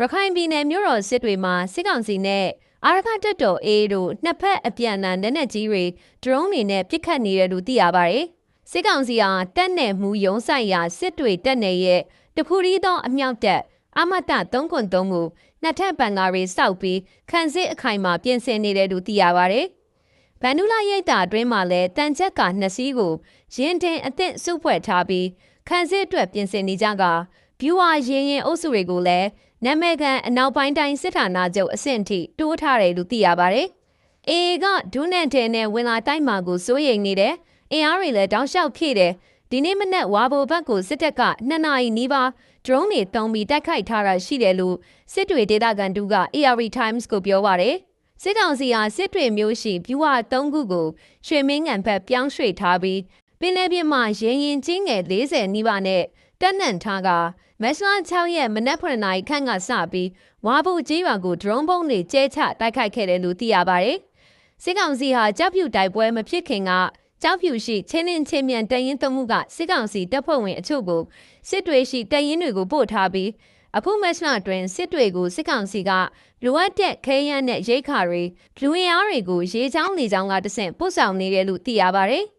ရခိုင်ပြည်နယ်မြို့တော်စစ်တွေမှာစစ်ကောင်စီနဲ့အာရခတက်တော်အေးတို့နှစ်ဖက်အပြန်အလှန်လက်နက်ကြီးတွေဒရုန်းတွေနဲ့ပစ်ခတ်နေတယ်လို့သိရပါတယ်။စစ်ကောင်စီဟာတက်နယ်မှုရုံးဆိုင်ရာစစ်တွေတက်နယ်ရဲ့တဖူရီသောအမြောက်တက်အမတ3ခွန်3ကိုနှစ်ထပ်ပန်ကားတွေစောက်ပြီးခန်းစစ်အခိုင်မှာပြင်ဆင်နေတယ်လို့သိရပါတယ်။ဗန္ဒူလာရိတ်တာအတွင်းမှာလည်းတန်ချက်ကနှစ်စီးကိုရင်တင်အသင့်စုဖွဲ့ထားပြီးခန်းစစ်အတွက်ပြင်ဆင်နေကြက ဘျူဟာရင်ရင်အုပ်စုတွေကိုလည်းနာမည်ကန်အနောက်ပိုင်းတိုင်းစစ်ဌာနချုပ်အဆင့်ထိတိုးထားတယ်လို့သိရပါတယ်။အေကဒုနဲ့တဲနဲ့ဝင်လာတိုင်းမှာကိုစိုးရိမ်နေတယ်။အင်အားတွေလည်းတောင်းလျှောက်ခဲ့တယ်။ဒီနေ့မနက်ဝါဘိုဘက်ကိုစစ်တပ်ကနှစ်နာရီနီးပါး drone တွေတုံးပြီးတိုက်ခိုက်ထားတာရှိတယ်လို့စစ်တွေဒေသခံတူက AR Times ကိုပြောပါရယ်စစ်ကောင်စီဟာစစ်တွေမျိုးရှိပြူဟာ၃ခုကိုရွှေမင်းငံဘက်ပြောင်းရွှေ့ထားပြီး ပင်လယ်ပြင်မှာရင်ရင်ချင်းငယ်40နီးပါးနဲ့တက်နန့်ထားကမက်စလာ6ရက်မနက်9နာရီခန့်ကစပြီးဝါဘူကြီးရွာကို drone ပုံးတွေကျဲချတိုက်ခိုက်ခဲ့တယ်လို့သိရပါတယ်စစ်ကောင်စီဟာကြောက်ဖြူတိုက်ပွဲမဖြစ်ခင်ကကြောက်ဖြူရှိချင်းလင်းချင်းမြန်တရင်သမှုကစစ်ကောင်စီတပ်ဖွဲ့ဝင်အချို့ကိုစစ်တွေရှိတရင်တွေကိုပို့ထားပြီးအခုမက်စလာတွင်စစ်တွေကိုစစ်ကောင်စီကလိုအပ်တဲ့ခဲယမ်းနဲ့ရိတ်ခါတွေလူဝင်အားတွေကိုရေချောင်းလေချောင်းကတဆင့်ပို့ဆောင်နေတယ်လို့သိရပါတယ်။